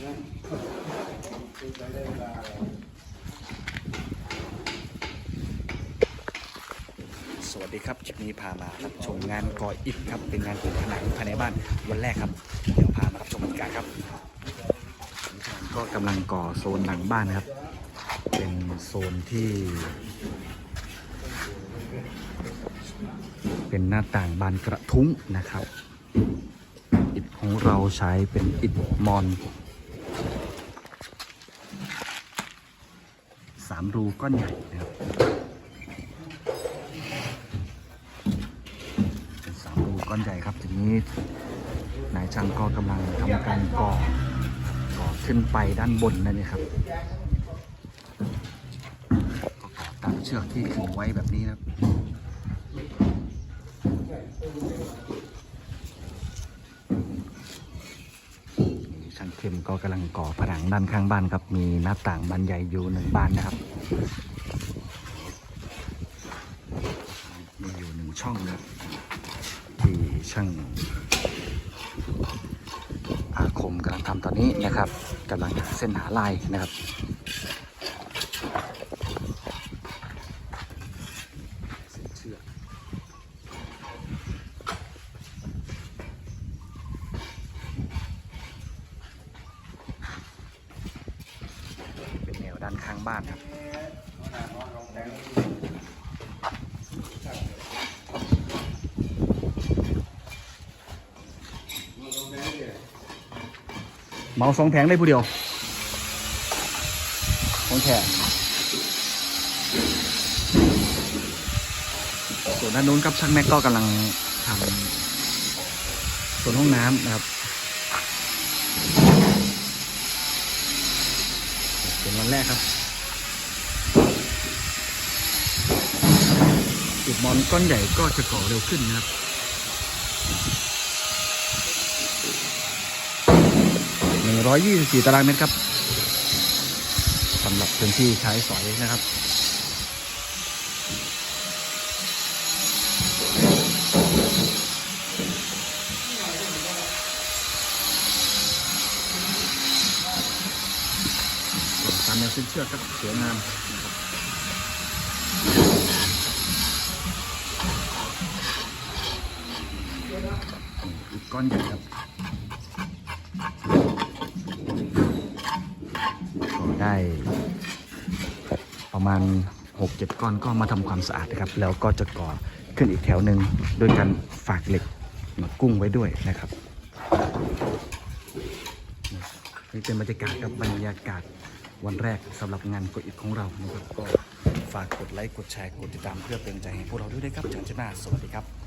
สวัสดีครับคลิปนี้พามารับชมงานก่ออิฐครับ เป็นงานปูผนังภายในบ้านวันแรกครับ เดี๋ยวพามารับชมบรรยากาศครับ ก็กำลังก่อโซนหลังบ้านนะครับ เป็นโซนที่ เป็นหน้าต่างบานกระทุ้งนะครับ อิฐของเราใช้เป็นอิฐมอน สามรูก้อนใหญ่นะครับเป็นสามรูก้อนใหญ่ครับทีนี้นายช่างก็กำลังทำการก่อก่อขึ้นไปด้านบนนั่นเองครับก็ก่อตามเชือกที่ขึงไว้แบบนี้นะครับ ช่างเข้มก็กำลังก่อผนังด้านข้างบ้านครับ มีหน้าต่างบานใหญ่อยู่หนึ่งบานนะครับ มีอยู่หนึ่งช่องนะครับที่ช่างอาคมกำลังทำตอนนี้นะครับกำลังหาเส้นหาลายนะครับเส้นเชือกเป็นแนวด้านข้างบ้านครับเหมาสองแผงได้ผู้เดียวของแขกส่วนด้านนู้นครับช่างแม็กก็กำลังทำส่วนห้องน้ำนะครับ เป็นวันแรกครับจุดมอนก้อนใหญ่ก็จะก่อเร็วขึ้นนะครับหนึ่งร้อยยี่สิบสี่ตารางเมตรครับสำหรับพื้นที่ใช้สอยนะครับ ตามแนวเส้นเชือกครับสวยงามนะครับอีกก้อนใหญ่ครับก็ได้ประมาณ6-7ก้อนก็มาทำความสะอาดนะครับ แล้วก็จะก่อขึ้นอีกแถวหนึ่งโดยการฝากเหล็กมากุ้งไว้ด้วยนะครับนี่เป็นบรรยากาศกับบรรยากาศ วันแรกสำหรับงานกดอิฐของเรานะครับก็ฝากกดไลค์กดแชร์กดติดตามเพื่อเป็นกำลังใจให้พวกเราด้วยนะครับจันหน้าสวัสดีครับ